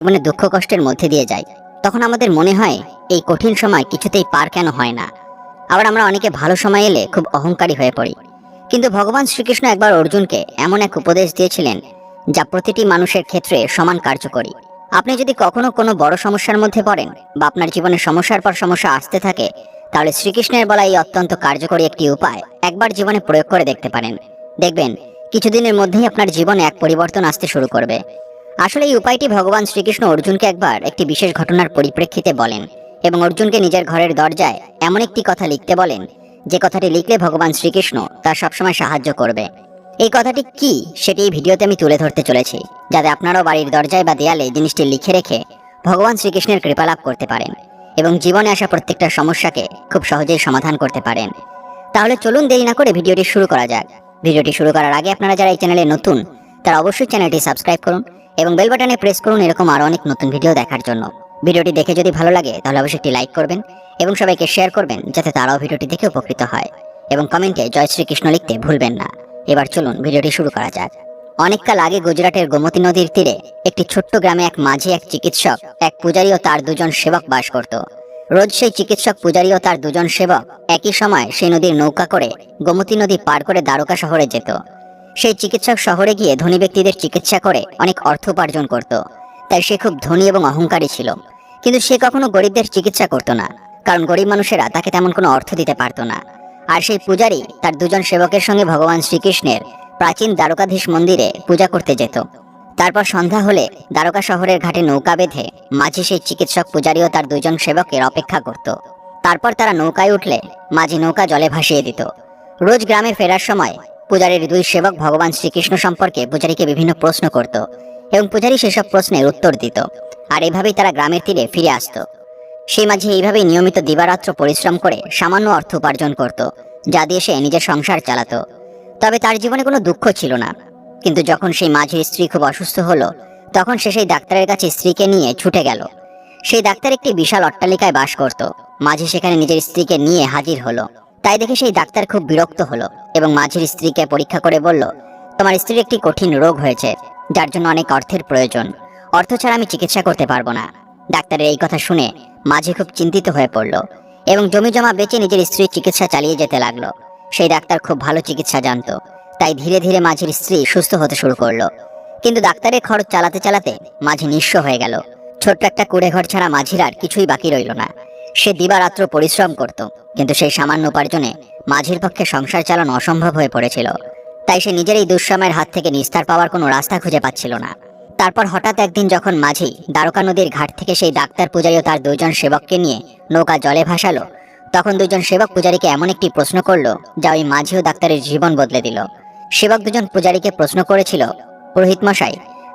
মানে দুঃখ কষ্টের মধ্যে দিয়ে যাই তখন আমাদের মনে হয়, এই কঠিন সময় কিছুতেই পার কেন হয় না। আবার আমরা অনেকে ভালো সময় এলে খুব অহংকারী হয়ে পড়ি। কিন্তু ভগবান শ্রীকৃষ্ণ একবার অর্জুনকে এমন এক উপদেশ দিয়েছিলেন, যা প্রতিটি মানুষের ক্ষেত্রে সমান কার্যকরী। আপনি যদি কখনো কোনো বড় সমস্যার মধ্যে পড়েন বা আপনার জীবনে সমস্যার পর সমস্যা আসতে থাকে, তাহলে শ্রীকৃষ্ণের বলা এই অত্যন্ত কার্যকরী একটি উপায় একবার জীবনে প্রয়োগ করে দেখতে পারেন। দেখবেন, কিছুদিনের মধ্যেই আপনার জীবনে এক পরিবর্তন আসতে শুরু করবে। আসলে এই উপায়টি ভগবান শ্রীকৃষ্ণ অর্জুনকে একবার একটি বিশেষ ঘটনার পরিপ্রেক্ষিতে বলেন এবং অর্জুনকে নিজের ঘরের দরজায় এমন একটি কথা লিখতে বলেন, যে কথাটি লিখলে ভগবান শ্রীকৃষ্ণ তার সবসময় সাহায্য করবে। এই কথাটি কি সেটি এই ভিডিওতে আমি তুলে ধরতে চলেছি, যাতে আপনারাও বাড়ির দরজায় বা দেয়ালে জিনিসটি লিখে রেখে ভগবান শ্রীকৃষ্ণের কৃপা লাভ করতে পারেন এবং জীবনে আসা প্রত্যেকটা সমস্যাকে খুব সহজেই সমাধান করতে পারেন। তাহলে চলুন দেরি না করে ভিডিওটি শুরু করা যাক। ভিডিওটি শুরু করার আগে আপনারা যারা এই চ্যানেলে নতুন, তারা অবশ্যই চ্যানেলটি সাবস্ক্রাইব করুন এবং বেল বাটনে প্রেস করুন এরকম আরও অনেক নতুন ভিডিও দেখার জন্য। ভিডিওটি দেখে যদি ভালো লাগে, তাহলে অবশ্যই একটি লাইক করবেন এবং সবাইকে শেয়ার করবেন, যাতে তারাও ভিডিওটি দেখে উপকৃত হয়। এবং কমেন্টে জয় শ্রীকৃষ্ণ লিখতে ভুলবেন না। এবার চলুন ভিডিওটি শুরু করা যাক। অনেককাল আগে গুজরাটের গোমতী নদীর তীরে একটি ছোট্ট গ্রামে এক মাঝি, এক চিকিৎসক, এক পূজারী ও তার দুজন সেবক বাস করত। রোজ সেই চিকিৎসক, পূজারী ও তার দুজন সেবক একই সময় সেই নদীর নৌকা করে গোমতী নদী পার করে দ্বারকা শহরে যেত। সেই চিকিৎসক শহরে গিয়ে ধনী ব্যক্তিদের চিকিৎসা করে অনেক অর্থ উপার্জন করত। তাই সে খুব ধনী এবং অহংকারী ছিল। কিন্তু সে কখনো গরিবদের চিকিৎসা করত না, কারণ গরিব মানুষেরা তাকে তেমন কোনো অর্থ দিতে পারত না। আর সেই পূজারী তার দুজন সেবকের সঙ্গে ভগবান শ্রীকৃষ্ণের প্রাচীন দ্বারকাধীশ মন্দিরে পূজা করতে যেত। তারপর সন্ধ্যা হলে দ্বারকা শহরের ঘাটে নৌকা বেঁধে মাঝি সেই চিকিৎসক পূজারী ও তার দুজন সেবকের অপেক্ষা করত। তারপর তারা নৌকায় উঠলে মাঝি নৌকা জলে ভাসিয়ে দিত। রোজ গ্রামে ফেরার সময় পূজারীর দুই সেবক ভগবান শ্রীকৃষ্ণ সম্পর্কে পূজারীকে বিভিন্ন প্রশ্ন করত এবং পূজারী সেসব প্রশ্নের উত্তর দিত। আর এভাবেই তারা গ্রামের তীরে ফিরে আসতো। সেই মাঝে এইভাবেই নিয়মিত দিবারাত্র পরিশ্রম করে সামান্য অর্থ উপার্জন করত, যা দিয়ে সে নিজের সংসার চালাতো। তবে তার জীবনে কোনো দুঃখ ছিল না। কিন্তু যখন সেই মাঝির স্ত্রী খুব অসুস্থ হলো, তখন সে সেই ডাক্তারের কাছে স্ত্রীকে নিয়ে ছুটে গেল। সেই ডাক্তার একটি বিশাল অট্টালিকায় বাস করত। মাঝি সেখানে নিজের স্ত্রীকে নিয়ে হাজির হলো। তাই দেখে সেই ডাক্তার খুব বিরক্ত হলো এবং মাঝির স্ত্রীকে পরীক্ষা করে বলল, তোমার স্ত্রীর একটি কঠিন রোগ হয়েছে, যার জন্য অনেক অর্থের প্রয়োজন। অর্থ ছাড়া আমি চিকিৎসা করতে পারব না। ডাক্তারের এই কথা শুনে মাঝি খুব চিন্তিত হয়ে পড়ল এবং জমি জমা বেচে নিজের স্ত্রীর চিকিৎসা চালিয়ে যেতে লাগল। সেই ডাক্তার খুব ভালো চিকিৎসা জানতো, তাই ধীরে ধীরে মাঝির স্ত্রী সুস্থ হতে শুরু করল। কিন্তু ডাক্তারের খরচ চালাতে চালাতে মাঝি নিঃস্ব হয়ে গেল। ছোট্ট একটা কুড়ে ঘর ছাড়া মাঝির আর কিছুই বাকি রইল না। সে দিবারাত্র পরিশ্রম করত, কিন্তু সেই সামান্য উপার্জনে মাঝির পক্ষে সংসার চালানো অসম্ভব হয়ে পড়েছিল। তাই সে নিজের এই দুঃসময়ের হাত থেকে নিস্তার পাওয়ার কোনো রাস্তা খুঁজে পাচ্ছিল না। তারপর হঠাৎ একদিন যখন মাঝি দ্বারকা নদীর ঘাট থেকে সেই ডাক্তার পূজারী ও তার দুজন সেবককে নিয়ে নৌকা জলে ভাসালো, তখন দুজন সেবক পূজারীকে এমন একটি প্রশ্ন করল, যা ওই মাঝি ও ডাক্তারের জীবন বদলে দিল। সেবক দুজন পূজারীকে প্রশ্ন করেছিল, পুরোহিত মশাই,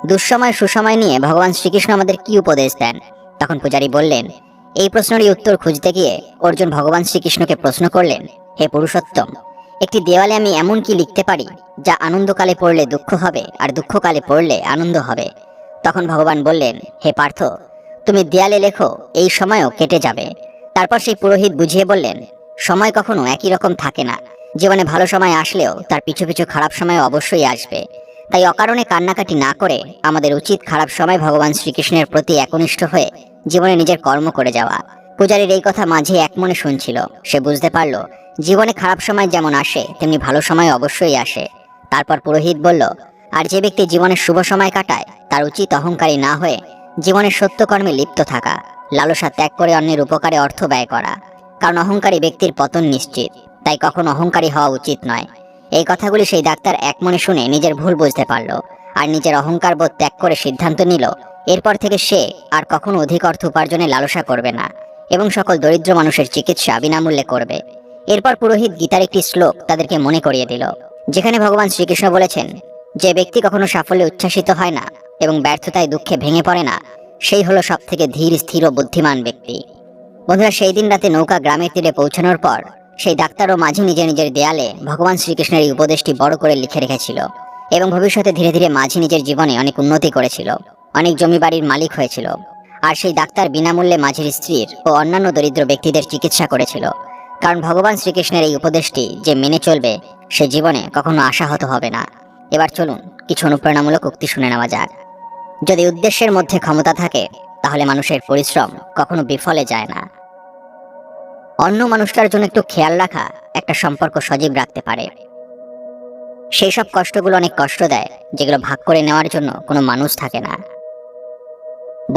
দুঃসময় সুসময় নিয়ে ভগবান শ্রীকৃষ্ণ আমাদের কি উপদেশ দেন? তখন পূজারী বললেন এই প্রশ্নেরই উত্তর খুঁজতে গিয়ে অর্জুন ভগবান শ্রীকৃষ্ণকে প্রশ্ন করলেন, হে পুরুষোত্তম, একটি দেওয়ালে আমি এমন কি লিখতে পারি যা আনন্দকালে পড়লে দুঃখ হবে আর দুঃখকালে পড়লে আনন্দ হবে? তখন ভগবান বললেন, হে পার্থ, তুমি দেয়ালে লেখো, এই সময়ও কেটে যাবে। তারপর সেই পুরোহিত বুঝিয়ে বললেন, সময় কখনো একই রকম থাকে না। জীবনে ভালো সময় আসলেও তার পিছু পিছু খারাপ সময় অবশ্যই আসবে। তাই অকারণে কান্নাকাটি না করে আমাদের উচিত খারাপ সময় ভগবান শ্রীকৃষ্ণের প্রতি একনিষ্ঠ হয়ে জীবনে নিজের কর্ম করে যাওয়া। পূজারীর এই কথা মাঝে এক মনে শুনছিল। সে বুঝতে পারল, জীবনে খারাপ সময় যেমন আসে, তেমনি ভালো সময় অবশ্যই আসে। তারপর পুরোহিত বলল, আর যে ব্যক্তি জীবনের শুভ সময় কাটায়, তার উচিত অহংকারী না হয়ে জীবনের সত্য কর্মে লিপ্ত থাকা, লালসা ত্যাগ করে অন্যের উপকারে অর্থ ব্যয় করা। কারণ অহংকারী ব্যক্তির পতন নিশ্চিত, তাই কখনো অহংকারী হওয়া উচিত নয়। এই কথাগুলি সেই ডাক্তার এক মনে শুনে নিজের ভুল বুঝতে পারল, আর নিজের অহংকার বোধ ত্যাগ করে সিদ্ধান্ত নিল এরপর থেকে সে আর কখনো অধিক অর্থ উপার্জনে লালসা করবে না এবং সকল দরিদ্র মানুষের চিকিৎসা বিনামূল্যে করবে। এরপর পুরোহিত গীতার একটি শ্লোক তাদেরকে মনে করিয়ে দিল, যেখানে ভগবান শ্রীকৃষ্ণ বলেছেন, যে ব্যক্তি কখনো সাফল্যে উচ্ছ্বাসিত হয় না এবং ব্যর্থতায় দুঃখে ভেঙে পড়ে না, সেই হলো সব থেকে ধীর, স্থির ও বুদ্ধিমান ব্যক্তি। বন্ধুরা, সেই দিন রাতে নৌকা গ্রামের তীরে পৌঁছানোর পর সেই ডাক্তার ও মাঝি নিজের নিজের দেয়ালে ভগবান শ্রীকৃষ্ণের এই উপদেশটি বড় করে লিখে রেখেছিল এবং ভবিষ্যতে ধীরে ধীরে মাঝি নিজের জীবনে অনেক উন্নতি করেছিল। অনেক জমি বাড়ির মালিক হয়েছিল আর সেই ডাক্তার বিনামূল্যে মাঝির স্ত্রীর ও অন্যান্য দরিদ্র ব্যক্তিদের চিকিৎসা করেছিল। কারণ ভগবান শ্রীকৃষ্ণের এই উপদেশটি যে মেনে চলবে, সে জীবনে কখনো আশাহত হবে না। এবার চলুন, কিছু অনুপ্রেরণামূলক উক্তি শুনে নেওয়া যাক। যদি উদ্দেশ্যের মধ্যে ক্ষমতা থাকে, তাহলে মানুষের পরিশ্রম কখনো বিফলে যায় না। অন্য মানুষটার জন্য একটু খেয়াল রাখা একটা সম্পর্ক সজীব রাখতে পারে। সেই সব কষ্টগুলো অনেক কষ্ট দেয়, যেগুলো ভাগ করে নেওয়ার জন্য কোনো মানুষ থাকে না।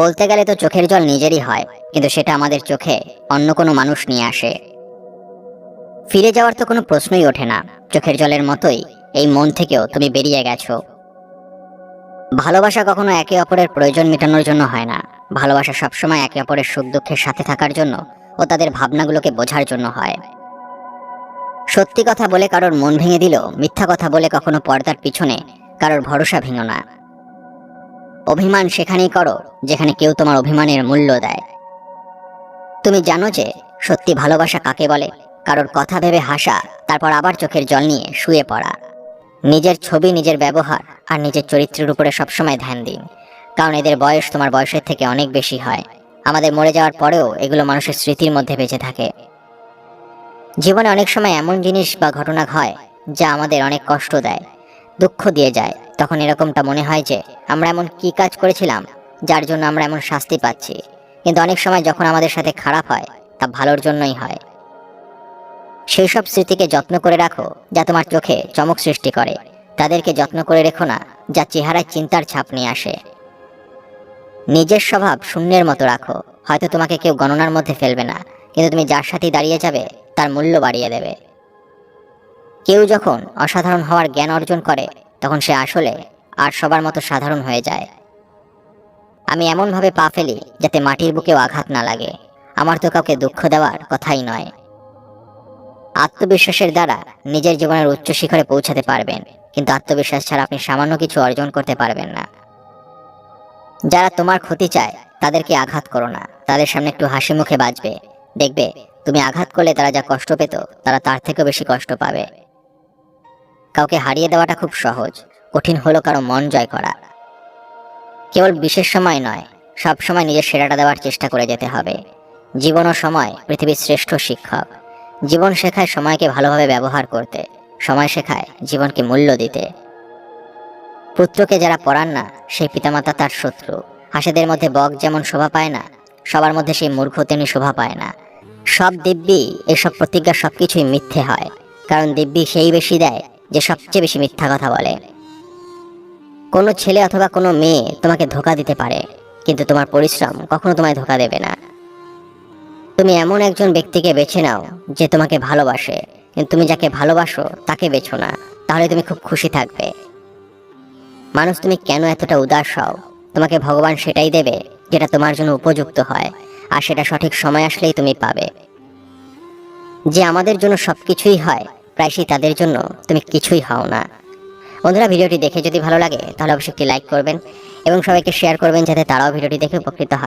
বলতে গেলে তো চোখের জল নিজেরই হয়, কিন্তু সেটা আমাদের চোখে অন্য কোনো মানুষ নিয়ে আসে। ফিরে যাওয়ার তো কোনো প্রশ্নই ওঠে না, চোখের জলের মতোই এই মন থেকেও তুমি বেরিয়ে গেছো। ভালোবাসা কখনো একে অপরের প্রয়োজন মেটানোর জন্য হয় না, ভালোবাসা সবসময় একে অপরের সুখ দুঃখের সাথে থাকার জন্য ও তাদের ভাবনাগুলোকে বোঝার জন্য হয়। সত্যি কথা বলে কারোর মন ভেঙে দিল মিথ্যা কথা বলে কখনো পর্দার পিছনে কারোর ভরসা ভেঙো না। অভিমান সেখানেই করো, যেখানে কেউ তোমার অভিমানের মূল্য দেয়। তুমি জানো যে সত্যি ভালোবাসা কাকে বলে? কারোর কথা ভেবে হাসা, তারপর আবার চোখের জল নিয়ে শুয়ে পড়া। নিজের ছবি, নিজের ব্যবহার আর নিজের চরিত্রের উপরে সবসময় ধ্যান দিন। কারণ এদের বয়স তোমার বয়সের থেকে অনেক বেশি হয়। আমাদের মরে যাওয়ার পরেও এগুলো মানুষের স্মৃতির মধ্যে বেঁচে থাকে। জীবনে অনেক সময় এমন জিনিস বা ঘটনা হয়, যা আমাদের অনেক কষ্ট দেয়। দুঃখ দিয়ে যায়। তখন এরকমটা মনে হয় যে, আমরা এমন কি কাজ করেছিলাম যার জন্য আমরা এমন শাস্তি পাচ্ছি। কিন্তু অনেক সময় যখন আমাদের সাথে খারাপ হয়, তা ভালোর জন্যই হয়। সেই সব স্মৃতিকে যত্ন করে রাখো যা তোমার চোখে চমক সৃষ্টি করে। তাদেরকে যত্ন করে রেখো না যা চেহারায় চিন্তার ছাপ নিয়ে আসে। নিজের স্বভাব শূন্যের মতো রাখো। হয়তো তোমাকে কেউ গণনার মধ্যে ফেলবে না, কিন্তু তুমি যার সাথে দাঁড়িয়ে যাবে, তার মূল্য বাড়িয়ে দেবে। কেউ যখন অসাধারণ হওয়ার জ্ঞান অর্জন করে, তখন সে আসলে আর সবার মতো সাধারণ হয়ে যায়। আমি এমনভাবে পা ফেলি যাতে মাটির বুকেও আঘাত না লাগে। আমার তো কাউকে দুঃখ দেওয়ার কথাই নয়। আত্মবিশ্বাসের দ্বারা নিজের জীবনের উচ্চ শিখরে পৌঁছাতে পারবেন, কিন্তু আত্মবিশ্বাস ছাড়া আপনি সামান্য কিছু অর্জন করতে পারবেন না। যারা তোমার ক্ষতি চায়, তাদেরকে আঘাত করো না। তাদের সামনে একটু হাসি মুখে বাঁচবে দেখবে, তুমি আঘাত করলে তারা যা কষ্ট পেত, তারা তার থেকেও বেশি কষ্ট পাবে। কাউকে হারিয়ে দেওয়াটা খুব সহজ। কঠিন হলো কারও মন জয় করা। কেবল বিশেষ সময় নয়, সব সময় নিজের সেরাটা দেওয়ার চেষ্টা করে যেতে হবে। জীবন ও সময় পৃথিবীর শ্রেষ্ঠ শিক্ষক। জীবন শেখায় সময়কে ভালোভাবে ব্যবহার করতে, সময় শেখায় জীবনকে মূল্য দিতে। পুত্রকে যারা পড়ান না, সেই পিতামাতা তার শত্রু। হাসেদের মধ্যে বক যেমন শোভা পায় না, সবার মধ্যে সেই মূর্খ তেমনি শোভা পায় না। সব দিব্যি, এসব প্রতিজ্ঞা সবকিছুই মিথ্যে হয়, কারণ দিব্যি সেই বেশি দেয় যে সবচেয়ে বেশি মিথ্যা কথা বলে। কোনো ছেলে অথবা কোনো মেয়ে তোমাকে ধোকা দিতে পারে, কিন্তু তোমার পরিশ্রম কখনো তোমায় ধোকা দেবে না। তুমি এমন একজন ব্যক্তিকে বেছে নাও যে তোমাকে ভালোবাসে। কিন্তু তুমি যাকে ভালোবাসো, তাকে বেছো না। তাহলে তুমি খুব খুশি থাকবে। মানুষ, তুমি কেন এতটা উদাস হও? তোমাকে ভগবান সেটাই দেবে যেটা তোমার জন্য উপযুক্ত হয়, আর সেটা সঠিক সময় আসলেই তুমি পাবে। যে আমাদের জন্য সব কিছুই হয় প্রায়শই তাদের জন্য তুমি কিছুই হও না। বন্ধুরা, ভিডিওটি দেখে যদি ভালো লাগে, তাহলে অবশ্যই একটি লাইক করবেন এবং সবাইকে শেয়ার করবেন যাতে তারাও ভিডিওটি দেখে উপকৃত হয়।